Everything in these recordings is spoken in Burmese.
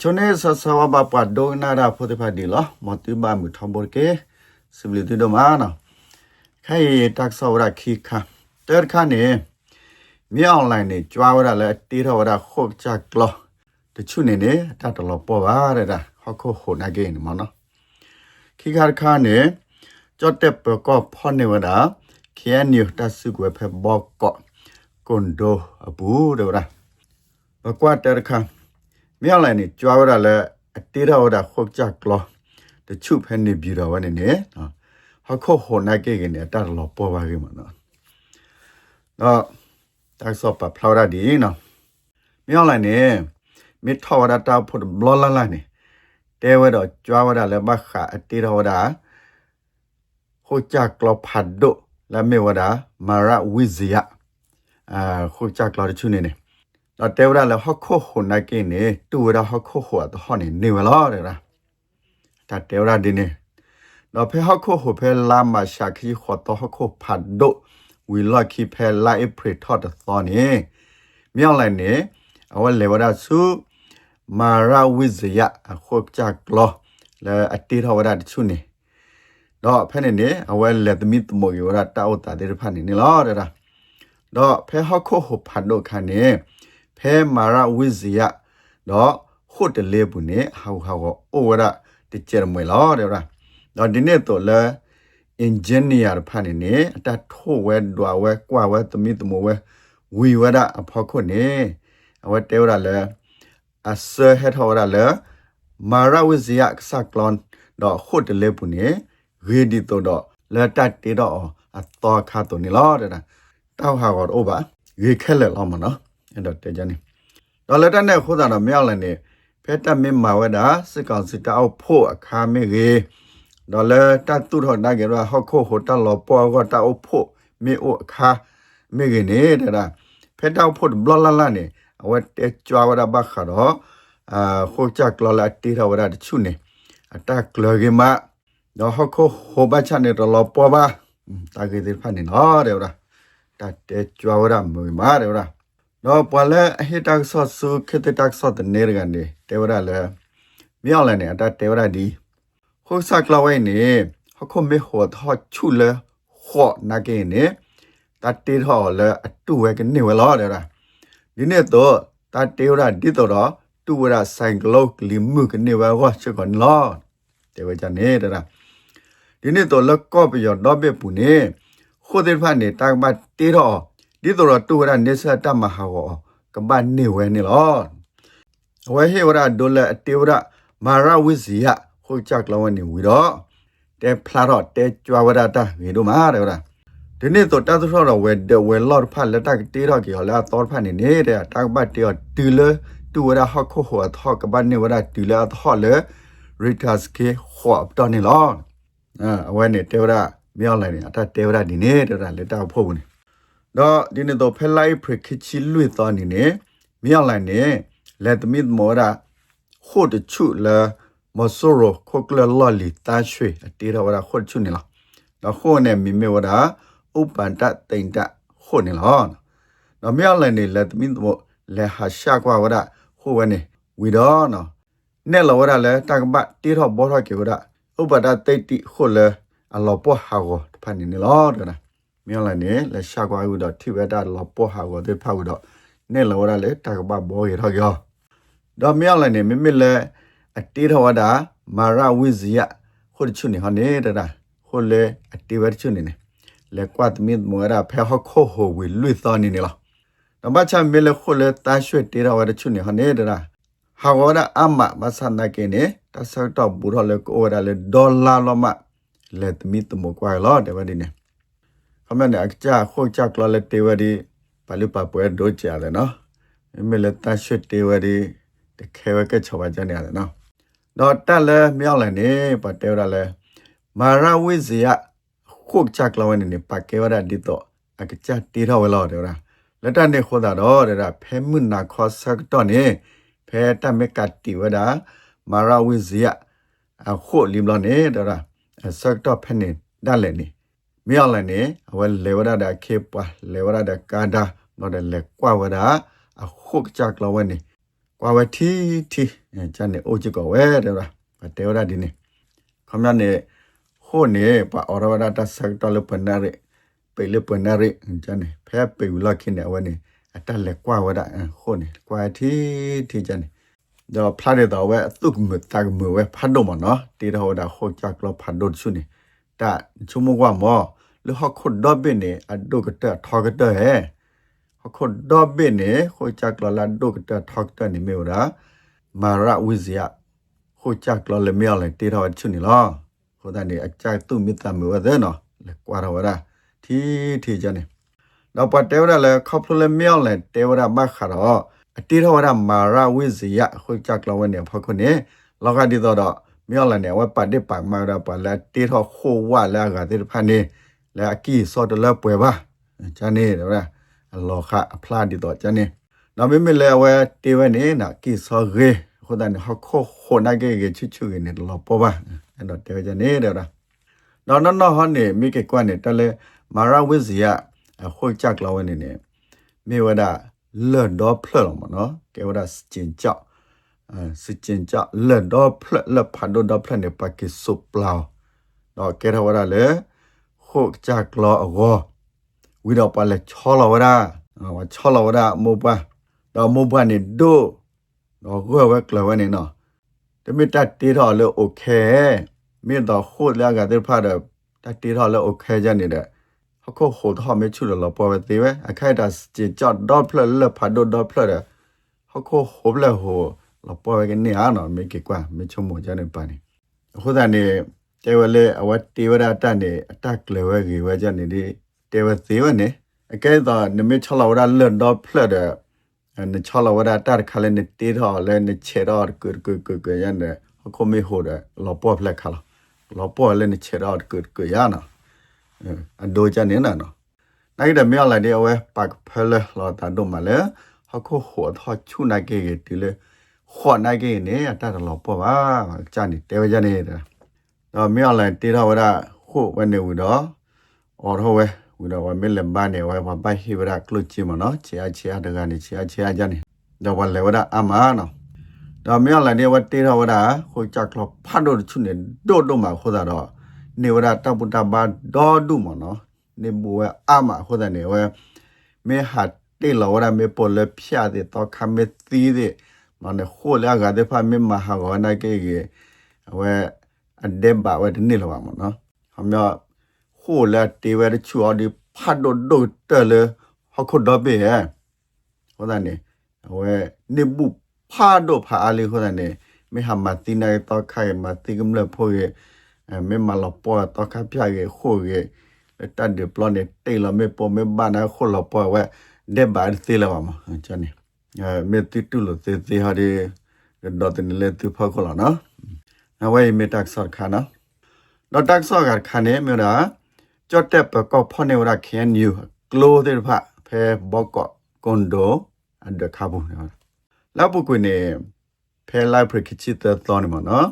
ချွနေဆဆဝဘပတ်ဒိုနာရာဖိုတေဖာဒီလောမတူဘာမူထဘောကေစဘလီတူဒမာနာခိုင်တက်ဆောရခိခာတဲခါနေမြေအွန်လိုင်းနေကြွားရလဲတီထောရခုတ်ချကလောတချုနေနေတတလောပေါ်ပါရတာဟခုဟိုနာဂိနေမနော်ခိခါခါနေကြော့တက်ပကောဖောနေဝတာခေအနီတ မြောက်လိုက်နေကြွားရတာလဲအတေးတော်တာခုတ်ကြကလောတချုဖဲနေပြီတော်ဝနေနေနော်ဟခုဟိုနာဂိကနေတတလောပေါ်ပါကိမနော်တော့တက်ဆော့ပါဖလော်ရာဒီနော်မြောက်လိုက်နေမိထော်ရတာဖို့ဘလောလာလာနေတဲဝဲတော့ကြွားရတာလဲမခအတေးတော်တာဟိုကြကလောဖတ်ဒိုလာမေဝဒါမာရဝိဇယအာဟိုကြကလောတချုနေနေ တော့တဲဝရလဲဟခုဟိုနာကိနေတူရဟခုဟိုတော့ဟောနေနေဝလားတဲ့လားဒါတဲဝရဒီနေတော့ဖဲဟခုဟိုဖဲလာမရှာခီခေါ်တော့ဟခုဖတ်ဒိုဝီလာခီဖဲလာအပရထော့တော့နေမြောက်လိုက်နေအဝလေဝရဆုမာရဝိဇယအခုကြကလောလဲအတေထောဝရတချုနေတော့ဖဲနေနေအဝဲလက်သမီတမောယောရတာအတာတဲ့ဖာနေနေလားတဲ့လားတော့ဖဲဟခုဟိုဖတ်ဒိုခါနေ ဖဲမာရဝိဇယတော့ခုတ်တလေဘူးနေဟောဟောအိုဝရတကြရမွေလားတဲ့လားတော့ဒီနေ့တော့လဲ engineer ဖာနေနေအတထိုးဝဲဒွာဝဲကွာဝဲသမီတမောဝဲဝီဝရအဖောက်ခုနေအဝဲတဲဝရလဲအဆဟက်ဟောရလဲမာရဝိဇယစကလွန်တော့ခုတ်တလေဘူးနေရေဒီတော့တော့လက်တတေတော့အတော်ခါတော့နေလားတဲ့တောက်ဟာတော့ဘာရေခက်လက်လောက်မနော် အဲ့တော့တဲကြနေတော့လက်တနဲ့ခိုးတာတော့မြောက်လည်းနေဖက်တမင်းမာဝဒါစစ်ကောင်စစ်တောက်ဖို့အခါမေရေတော့လေတတ်သူတော့နိုင်ကြတော့ဟောက်ခိုဟိုတလောပေါ်ကတောက်ဖို့မေအိုအခါမေရေနေတဲ့ဖက်တောက်ဖို့ဘလလလနေအဝတ်တဲကြွားဝဒါဘခါတော့အာခိုချက်ကလလာတီရဝဒါတချုနေအတက်ကလကေမာတော့ဟခုဟိုဘချနေတော့လောပေါ်ပါတာကေဒီဖာနေနော်တဲ့ဗျာတတဲကြွားရမွေမာတဲ့ဗျာ တော့ပလဲအဟိတက်ဆော့ဆုခေတတက်ဆော့တဲ့နေရကန်ဒီတဲဗျာလဲမြောက်လည်းနေအတတဲဗျာဒီဟိုစကလဝဲနေဟခုမေဟောထောချုလဲခော့နာကေနေတတေထောလဲအတူဝဲကနေဝဲလောတဲ့ဗျာဒီနေ့တော့တတေဗျာဒီတော့တူဝရဆိုင်ကလောကလီမှုကနေဝဲဟောချက်ကန်လောတဲဗျာကြနေတဲ့ဗျာဒီနေ့တော့လက်ကော့ပြရတော့ပြပူနေခိုတဲ့ဖာနေတောင်ပတ်တေတော့ ဒီတော့တူရနေစတမဟာဝကဘာနေဝဲနေလောဝဲဟေဝရဒိုလာတေဝရမာရဝိဇီယဟိုချက်လောနေဝီတော့တဲဖလာတော့တဲကြွာဝရတာဝီတို့မာတယ်ဗလားဒီနေ့တော့တတ်သောတော့ဝဲဒဝဲလော့ဖာလက်တက်တေတော့ကြောလာတော့ဖာနေနေတဲ့တောင်ပတ်တေတော့တူလတူရဟခုဟောထောကဘာနေဝရတူလာထောလေရီတာစကေဟောပ်တော်နေလောအာအဝဲနေတေဝရမြောက်လိုက်နေအတတေဝရဒီနေတေဝရလက်တောက်ဖို့ဘူးနေ တော့ဒီနေ့တော့ဖဲလိုက်ဖရခချီလွေတော်နေနေမြောက်လိုက်နေလက်သမီမောရာခို့တချုလာမဆိုရိုခိုကလလော်လီတာရွှေအတေရဝရခို့ချုနေလားတော့ခို့နေမိမေဝရာဥပန်တတိန်တခို့နေလားတော့မြောက်လိုက်နေလက်သမီမောလက်ဟာရှာကွာဝရခို့ဝနေဝီတော့နော်နဲ့လောဝရလဲတကပတေထောဘောထောကေဝရဥပဒတိတ်တိခို့လဲအလောပဟာကိုဖာနေနေလားတဲ့နော် မြောက်လိုက်နေလက်ရှာကွာဝတော့ထိဝဲတာလောပဟာကိုတေဖောက်တော့နဲ့လောဝရလဲတကပဘောရထောကြောတော့မြောက်လိုက်နေမိမိလဲအတေးထောတာမာရဝိဇယခုတ်ချုနေဟနေတဲ့ခုလေအတေးဝဲချုနေနေလေကွတ်မီမောရဖဲဟခိုဟိုဝီလွိသောနေနေလားတော့မချမ်းမေလေခုလေတာရွှေတေးတော်ဝဲချုနေဟနေတဲ့ဟာဝရအမမဆန်နာကေနေတဆောက်တော့ဘူရလေကိုရလေဒေါ်လာလောမလက်မီတမကွာလောတဲ့ဝဒီနေ ခမနဲ့အကြခိုချကလလက်တေဝဒီပလူပပွဲဒိုချရတယ်နော်မေလက်တရွှေတေဝဒီတခဲဝကချောပါကြနေရတယ်နော်တော့တက်လဲမြောက်လဲနေပတေရလဲမာရဝိဇယခုတ်ချကလဝနေနေပကေဝရဒီတော့အကကြတေရဝဲလောတဲ့ရာလက်တနေခေါ်တာတော့တဲ့ဖဲမွနာခေါ်ဆက်တော့နေဖဲတမကတိဝဒမာရဝိဇယအခုလီမလနေတဲ့ရာဆက်တော့ဖဲနေဒါလည်းနေ မြောက်လည်းနေအဝဲလေဝရဒခေပွားလေဝရဒကာဒါတော့တယ်လေကွာဝဒအခုကြကလဝနေကွာပါဝတီတီဂျန်နေအိုချကောဝဲတဲ့လားတဲဝရဒီနေခမရနေဟိုနေပါအော်ရဝဒတာဆက်တော်လပနရပေလပနရဂျန်နေဖဲပေဝလခိနေဝနေအတက်လက်ကွာဝဒဟိုနေကွာတီတီဂျန်နေတော့ဖလာတဲ့တော့ဝဲအတုကမတကမဝဲဖတ်တော့မနော်တေတော်ဒါဟိုကြကလဖတ်တော့ဆုနေတာချုံမကွာမော လူဟခုတော့ဘင်းနေအဒုကတထောကတဲ့ဟဲဟခုတော့ဘင်းနေဟိုကြကလလာဒုကတထောကတဲ့နေမေရာမာရဝိဇယဟိုကြကလလေမြော်လေတေတော်ဆုနေလောဟိုတန်နေအကြိုက်သူမြတ်တမေဝတဲ့နော်လေကွာတော့ရာတီတီကြနေတော့ပတ်တဲဝရလေခေါပလလေမြော်လေတဲဝရမခါတော့အတေတော်ရမာရဝိဇယဟိုကြကလဝနေဖခုနေလောကဒီတော့မြော်လနေဝပတ်တဲ့ပါမာရပါလာတေတော်ခိုးဝလာကတဲ့ဖာနေ လဲအကီစောတလပွဲပါဂျာနေတော့အလောခအဖလာဒီတော့ဂျာနေနော်မမေလဲဝဲတေဝနေနာကီစောရေခိုးတဲ့ဟခိုခိုနာကေကေချူချူနေလောပေါ်ပါအဲ့တော့တေဝဂျာနေတော့နော်နော်နော်ဟောနေမိကေကွနဲ့တလဲမာရဝိဇယဟိုကြကလဝနေနေမေဝဒလွတ်တော့ဖလမနော်ကေဝဒစကျင်ကြောက်စကျင်ကြောက်လွတ်တော့ဖလလဖတ်တော့ဖလနေပါကိစုပလောတော့ကေရဝဒလေ ခုတ်ကြကလောအောဝိတော့ပါလေချောလဝဒဝချောလဝဒမောပါတော့မောပါနေဒိုတော့ကိုယ်ဝဲကလဝနေနော်တမီတတေတော့လေโอเคမင်းတော့ခုတ်လာကတဲ့ဖတ်တော့တတေတော့လေโอเคကြနေတဲ့ခုဟိုတော့မေချူလောပေါ်ပဲသေးပဲအခိုက်တာကြကြော့ဒေါပလလဖတ်တော့ဒေါပလတဲ့ခုဟိုဘလဟိုလောပေါ်ပဲကနေအားနော်မေကေကွာမေချုံမကြနေပါနေခုတန်နေ တဲဝလေအဝတ်တေဝရတန်နေအတက်ကလေဝဲကြီးဝဲကြနေဒီတဲဝသေးဝနေအကဲတော့နမေချလာဝရလန်တော့ဖလက်တဲ့နချလာဝရတတ်ခလည်းနေတေတော့လည်းနေချေတော့ကူကူကူကူရနေခုမေဟိုတဲ့လောပေါ်ဖလက်ခလာလောပေါ်လည်းနေချေတော့ကူကူရနာအဒိုချနေနော်နိုင်တဲ့မြောက်လိုက်တဲ့ဝဲပတ်ဖလဲလောတာတို့မလဲခုဟိုထောချူနိုင်ကေတီလေခေါ်နိုင်ကေနေအတတ်လောပေါ်ပါကြာနေတဲဝကြနေတဲ့ တော့မြောက်လိုက်တေတော့ဝရခုဝနေဝတော့အော်ဟိုဝဲဝတော့ဝမဲလဘာနေဝဲဘာပိုက်ဟိဝရကလုချီမနော်ချာချာတကနေချာချာကြနေတော့ဝလဲဝရအမနော်တော့မြောက်လိုက်တဲ့ဝတေတော့ဝရခုကြကလဖတ်တော့ချွနေဒို့တော့မှာခေါ်တာတော့နေဝရတပုတဘာဒေါ်ဒုမနော်နေဘူဝအမခေါ်တဲ့နေဝဲမေဟာတေလောဝရမေပေါ်လဖျားတဲ့တော့ခမေသီးတဲ့မနခိုးလာကတဲ့ဖာမေမဟာကောနာကေကေဝဲ အဒက်ဘာဝဲတနေလောပါမနော်ဟမြခိုးလာတေဝဲချူအော်ဒီဖတ်တော့ဒိုတဲလေဟခုဒဘေဟဲဟောတဲ့နေဝဲနေဘူးဖာတော့ဖာအလေးဟောတဲ့နေမေဟာမတိနေတော့ခိုင်မတိကမလဖို့ရဲ့မေမလပေါ်တော့ခပြရဲ့ခိုးရဲ့တတ်ဒီပလန်တဲ့တေလမေပေါ်မေဘာနာခိုးလပေါ်ဝဲဒက်ဘာသေးလာမှာချန်နေအဲမေတိတူလို့သေသေးဟာဒီတော့တင်လေသူဖောက်ခလာနော် အဝဲမေတက်ဆော့ခါနော်တော့တက်ဆော့ကခါနေမြို့တာကြော့တက်ပကောဖောနေဝရခဲနျူကလိုတဲ့ဖဖဲဘော့ကောကွန်ဒိုအဒခါဘူးနော်လောက်ပုကွနေဖဲလိုက်ပရခချစ်တဲ့တော်နေမနော်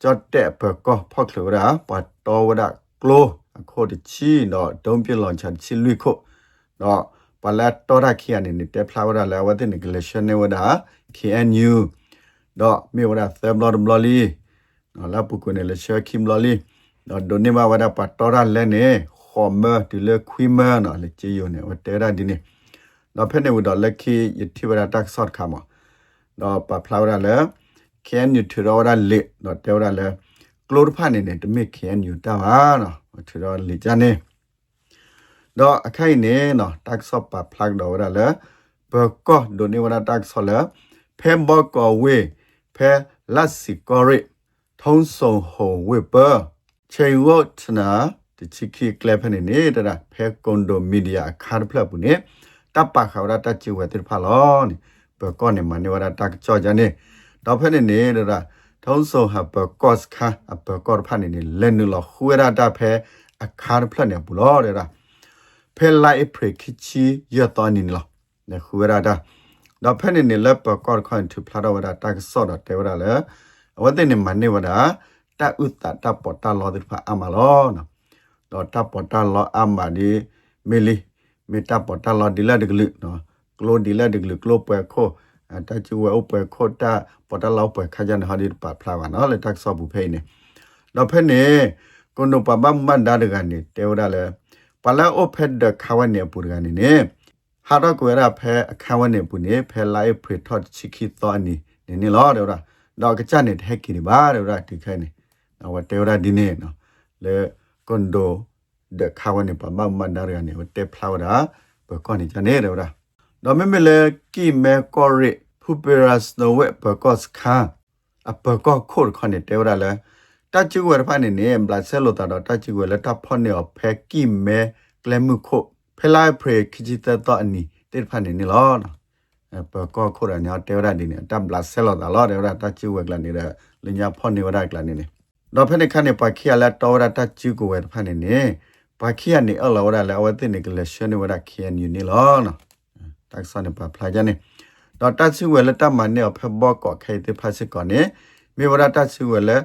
ကြော့တက်ပကောဖောက်ခလိုရာပတ်တော်ဝရကလိုအခုတချီတော့ဒုံပြလောင်ချန်ချီလွိခုတော့ပလာတော်ရခိယနေတက်ဖလာဝရလာဝတဲ့နေဂလရှနေဝဒါ KNU တော့မြေဝရသဘလဘလလီနော် လာပုကွနေလရှခိမလလီတော့ဒိုနေမဝရပတ်တော်ရလဲနေခေါ်မဒီလေခွီမနော်လေချီယိုနေဝတဲရဒီနေတော့ဖက်နေဝတော့လက်ခိယတိဝရတက်ဆော့ခါမတော့ပဖလာဝရလဲ KNU ထရောရလေတော့တဲရလဲကလိုဒဖာနေနေတမိ KNU တာပါနော်ထရောလေချာနေတော့အခိုင်နေနော်တက်ဆော့ပါဖလက်တော့ရလဲဘကောဒိုနေဝရတက်ဆော့လဲဖဲဘောကောဝေဖဲလက်စီကောရိ ထုံးဆုံဟုံဝေပချေဝတ်နာတချီခီကလပ်နေနေတာဖဲကွန်ဒိုမီဒီယာအခါဖလက်ဘူးနေတပ်ပါခါရတချီဝဲတိဖာလောနေဘကောနေမနေဝရတက်ချောကြနေတော့ဖဲနေနေတာထုံးဆုံဟဘကော့စခါအဘကောဖာနေလဲနလခွေရတာဖဲအခါဖလက်နေဘူးလောတဲ့ဖဲလိုက်ဖရခချီရတော်နေလောလေခွေရတာတော့ဖဲနေနေလက်ပကော့ခွန်ထဖလာတော့ဝတာတက်ဆော့တော့တဲဝတာလေ ဝတ်တဲ့နေမနေဝတာတဥတတပေါ်တလောဒီဖာအမလောနော်တော့တပေါ်တလောအမဒီမီလီမီတပေါ်တလောဒီလာဒဂလူနော်ကလိုဒီလာဒဂလူကလိုပွဲခိုအတချူဝဲဥပခေါ်တာပေါ်တလောက်ပွဲခါကြနေဟာဒီပါဖလာပါနော်လေတက်ဆော့ဘူးဖိနေတော့ဖက်နေကိုနိုပပမန်ဒါဒကနေတေဝရလေပလာအိုဖက်ဒခါဝနေပူကနေနေဟာတော့ကိုရဖဲအခါဝနေပူနေဖဲလိုက်ဖရထော့ချီခီတော့နီနေနေလောဒေဝရ တော့ကချနေဟက်ကီဒီပါဒေဝရဒီခဲနေတော့တေဝရဒီနေနော်လေကွန်ဒိုဒခါဝနေပမမန်ဒါရကနေတေဖလာဝတာဘကောနေချနေဒေဝရတော့မမလေကီမဲကောရစ်ဖူပရတ်နိုဝဲဘကော့ခါအပကောခိုခနေတေဝရလေတချူဝရဖာနေနေဘလာဆဲလိုတာတော့တချူဝလက်တဖော့နေဖဲကီမဲကလမှုခိုဖလိုက်ဖရခဂျီတတော့အနီတေဖာနေနေလောနော်အ ပကောခိုရညာတေဝရဒီနေတဘလာဆဲလိုတာလောတေဝရတချူဝကလနေရလညာဖော့နေဝရကလနေနေတော့ဖဲနေခနေပါခီရလာတော်ရတချူကိုဝဲဖာနေနေပါခီရနေအလောရလာဝတ်နေကလရှနေဝရခီယန်ယူနေလောနော်တက်ဆန်နေပါဖလာကြနေတော့တချူဝဲလက်တမနေဖဘောကောခဲတေဖာစစ်ကောနေမေဝရတချူဝဲလက်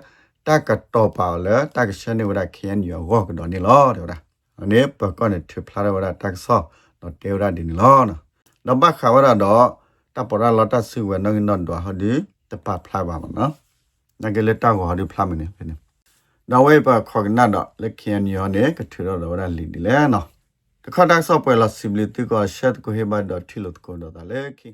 တကတော့ပါလေတကရှနေဝရခီယန်ယူဝကတော်နေလောတေဝရအနေပကောနေထဖလာဝရတက်ဆောတော့တေဝရဒီနေလောနော် တော့ဘခါဝရတော့တပရလတဆူဝဲနငနွန်တော့ဟဒီတပဖလာပါမနော်နဂလေတောက်ဟောဒီဖလာမနေဖနေတော့ဝဲပခေါကနာတော့လက်ခီယန်ယူနေကထရတော့ဝရလီဒီလဲနော်တခါတက်ဆော့ပွဲလာစီဘလီတီကိုရှက်ကိုဟေဘတ်တော့ထီလို့ကိုတော့တာလေခီ